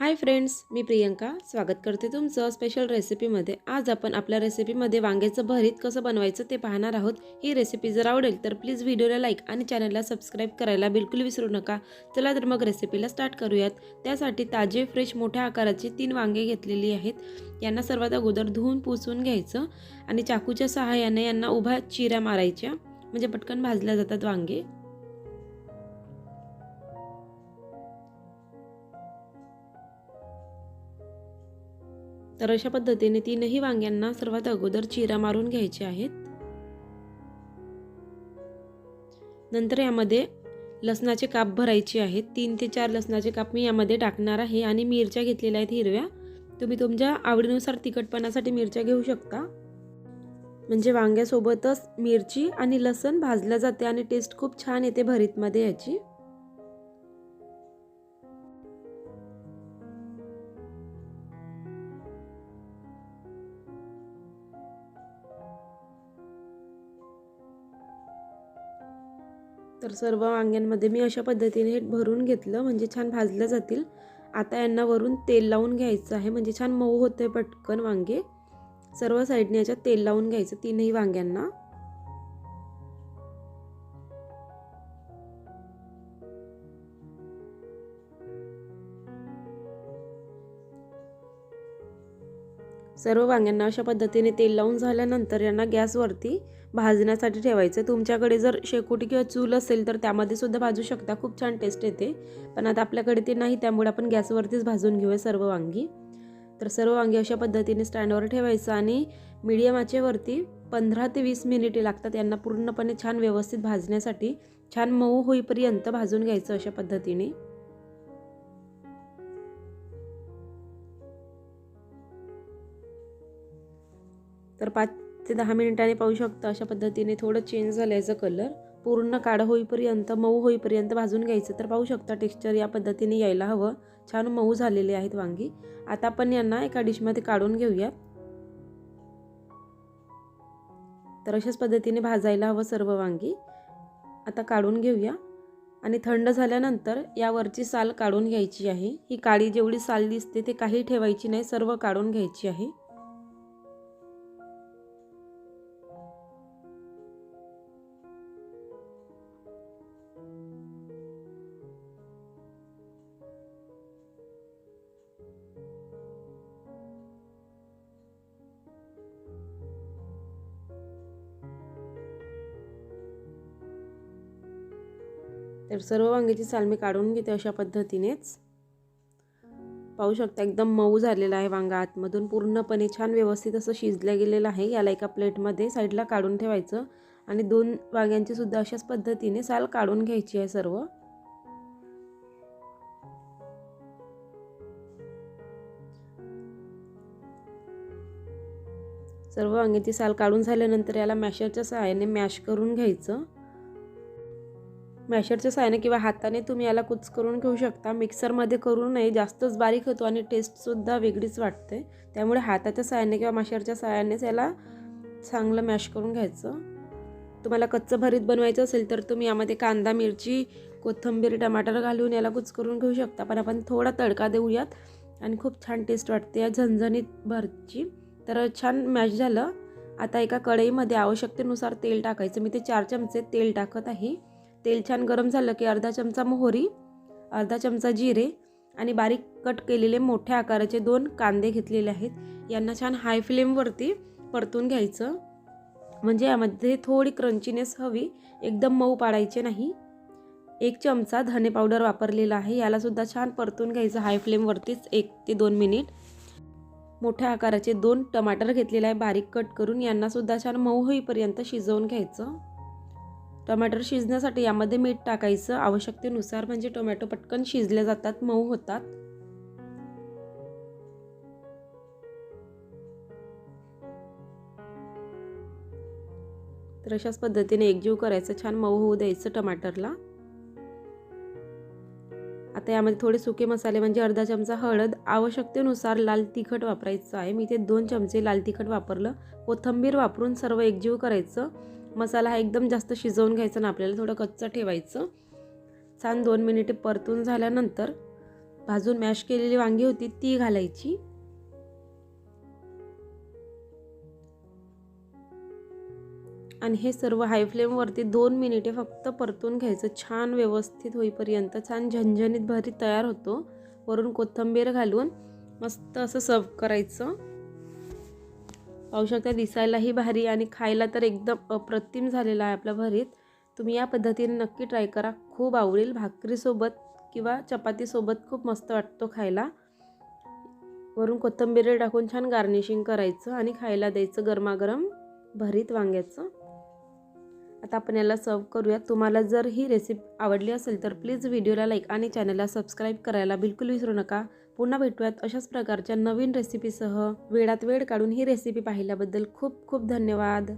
Hi friends मी प्रियंका. स्वागत करते तुमचं स्पेशल रेसिपीमध्ये आज आपण आपल्या रेसिपीमध्ये वांग्याचं भरीत कसं बनवायचं ते पाहणार आहोत. ही रेसिपी जर आवडेल तर प्लीज व्हिडिओला लाईक आणि चॅनलला सबस्क्राईब करायला बिलकुल विसरू नका. चला तर मग रेसिपीला स्टार्ट करूयात. त्यासाठी ताजे फ्रेश मोठ्या आकाराची तीन वांगे घेतलेली आहेत. यांना सर्वात अगोदर धुवून पुसून घ्यायचं आणि चाकूच्या सहाय्याने यांना उभ्या चिऱ्या मारायच्या. म्हणजे पटकन भाजल्या जातात वांगे. तर अशा पद्धतीने तीनही वांग्यांना सर्वात अगोदर चिरा मारून घ्यायचे आहेत. नंतर यामध्ये लसणाचे काप भरायचे आहेत. तीन ते चार लसणाचे काप मी यामध्ये टाकणार आहे आणि मिरच्या घेतलेल्या आहेत हिरव्या. तुम्ही तुमच्या आवडीनुसार तिखटपणासाठी मिरच्या घेऊ शकता. म्हणजे वांग्यासोबतच मिरची आणि लसण भाजल्या जाते आणि टेस्ट खूप छान येते भरीतमध्ये याची. तर सर्व वांग्यांमध्ये मी अशा पद्धतीने हे भरून घेतलं म्हणजे छान भाजलं जातील. आता यांना वरून तेल लावून घ्यायचं आहे म्हणजे छान मऊ होते पटकन वांगे. सर्व साईडने याच्यात तेल लावून घ्यायचं तीनही वांग्यांना. सर्व वांग्यांना अशा पद्धतीने तेल लावून झाल्यानंतर यांना गॅसवरती भाजण्यासाठी ठेवायचं. तुमच्याकडे जर शेकोटी किंवा चूल असेल तर त्यामध्ये सुद्धा भाजू शकता. खूप छान टेस्ट येते. पण आता आपल्याकडे ते नाही त्यामुळे आपण गॅसवरतीच भाजून घेऊया सर्व वांगी. तर सर्व वांगी अशा पद्धतीने स्टँडवर ठेवायचं आणि मीडियम आचेवरती पंधरा ते वीस मिनिटे लागतात यांना पूर्णपणे छान व्यवस्थित भाजण्यासाठी. छान मऊ होईपर्यंत भाजून घ्यायचं अशा पद्धतीने. तर पाच ते दहा मिनिटांनी पाहू शकता अशा पद्धतीने थोडं चेंज झालं याचं कलर पूर्ण काढं होईपर्यंत मऊ होईपर्यंत भाजून घ्यायचं तर पाहू शकता टेक्स्चर या पद्धतीने यायला हवं. छान मऊ झालेले आहेत वांगी. आता आपण यांना एका डिशमध्ये काढून घेऊया. तर अशाच पद्धतीने भाजायला हवं सर्व वांगी. आता काढून घेऊया. आणि थंड झाल्यानंतर यावरची साल काढून घ्यायची आहे. ही काळी जेवढी साल दिसते ते काही ठेवायची नाही सर्व काढून घ्यायची आहे. तर सर्व वांग्याची साल मी काढून घेते अशा पद्धतीनेच. पाहू शकता एकदम मऊ झालेला आहे वांगा. आतमधून पूर्णपणे छान व्यवस्थित असं शिजलं गेलेलं आहे. याला एका प्लेटमध्ये साईडला काढून ठेवायचं. आणि दोन वांग्यांची सुद्धा अशाच पद्धतीने साल काढून घ्यायची आहे सर्व. सर्व वांग्याची साल काढून झाल्यानंतर याला मॅशरच्या सहाय्याने मॅश करून घ्यायचं. मॅशरच्या साहाय्याने किंवा हाताने तुम्ही याला कुच करून घेऊ शकता. मिक्सरमध्ये करू नये. जास्तच बारीक होतो आणि टेस्टसुद्धा वेगळीच वाटते. त्यामुळे हाताच्या साहाय्याने किंवा मॅशरच्या साहाय्यानेच याला चांगलं मॅश करून घ्यायचं. तुम्हाला कच्चं भरीत बनवायचं असेल तर तुम्ही यामध्ये कांदा मिरची कोथिंबीर टमाटर घालून याला कुच करून घेऊ शकता. पण आपण थोडा तडका देऊयात आणि खूप छान टेस्ट वाटते या झणझणीत भरची. तर छान मॅश झालं. आता एका कढईमध्ये आवश्यकतेनुसार तेल टाकायचं. मी ते चार चमचे तेल टाकत आहे. तेल छान गरम झालं की अर्धा चमचा मोहरी अर्धा चमचा जिरे आणि बारीक कट केलेले मोठ्या आकाराचे दोन कांदे घेतलेले आहेत. यांना छान हाय फ्लेमवरती परतून घ्यायचं. म्हणजे यामध्ये थोडी क्रंचीनेस हवी. एकदम मऊ पाडायचे नाही. एक चमचा धने पावडर वापरलेला आहे. यालासुद्धा छान परतून घ्यायचं हाय फ्लेमवरतीच एक ते दोन मिनिट मोठ्या आकाराचे दोन टमाटर घेतलेले आहे. बारीक कट करून यांनासुद्धा छान मऊ होईपर्यंत शिजवून घ्यायचं. टमाटर शिजण्यासाठी यामध्ये मीठ टाकायचं. आवश्यकतेनुसार म्हणजे टोमॅटो पटकन शिजले जातात मऊ होतात. तर अशाच पद्धतीने एकजीव करायचं छान मऊ होऊ द्यायचं टमाटरला. आता यामध्ये थोडे सुके मसाले म्हणजे अर्धा चमचा हळद आवश्यकतेनुसार लाल तिखट वापरायचं आहे. मी ते दोन चमचे लाल तिखट वापरलं. कोथंबीर वापरून सर्व एकजीव करायचं. मसाला हा एकदम जास्त शिजवून घ्यायचा ना आपल्याला थोडं कच्चं ठेवायचं. छान दोन मिनिटे परतून झाल्यानंतर भाजून मॅश केलेली वांगी होती ती घालायची. आणि हे सर्व हाय फ्लेमवरती दोन मिनिटे फक्त परतून घ्यायचं. छान व्यवस्थित होईपर्यंत छान झणझणीत भरीत तयार होतो. वरून कोथिंबीर घालून मस्त असं सर्व करायचं. पाहू शकता दिसायलाही भारी आणि खायला तर एकदम अप्रतिम झालेला आहे आपला भरीत. तुम्ही या पद्धतीने नक्की ट्राय करा. खूप आवडेल. भाकरीसोबत किंवा चपातीसोबत खूप मस्त वाटतो खायला. वरून कोथिंबीर टाकून छान गार्निशिंग करायचं आणि खायला द्यायचं गरमागरम भरीत वांग्याचं. आता आपण याला सर्व करूया तुम्हाला जर ही रेसिपी आवडली असेल तर प्लीज व्हिडिओला लाईक आणि चॅनलला सबस्क्राईब करायला बिलकुल विसरू नका. पुन्हा भेटूयात अशाच प्रकारच्या नवीन रेसिपीसह वेळात वेळ काढून ही रेसिपी पाहिल्याबद्दल खूप खूप धन्यवाद.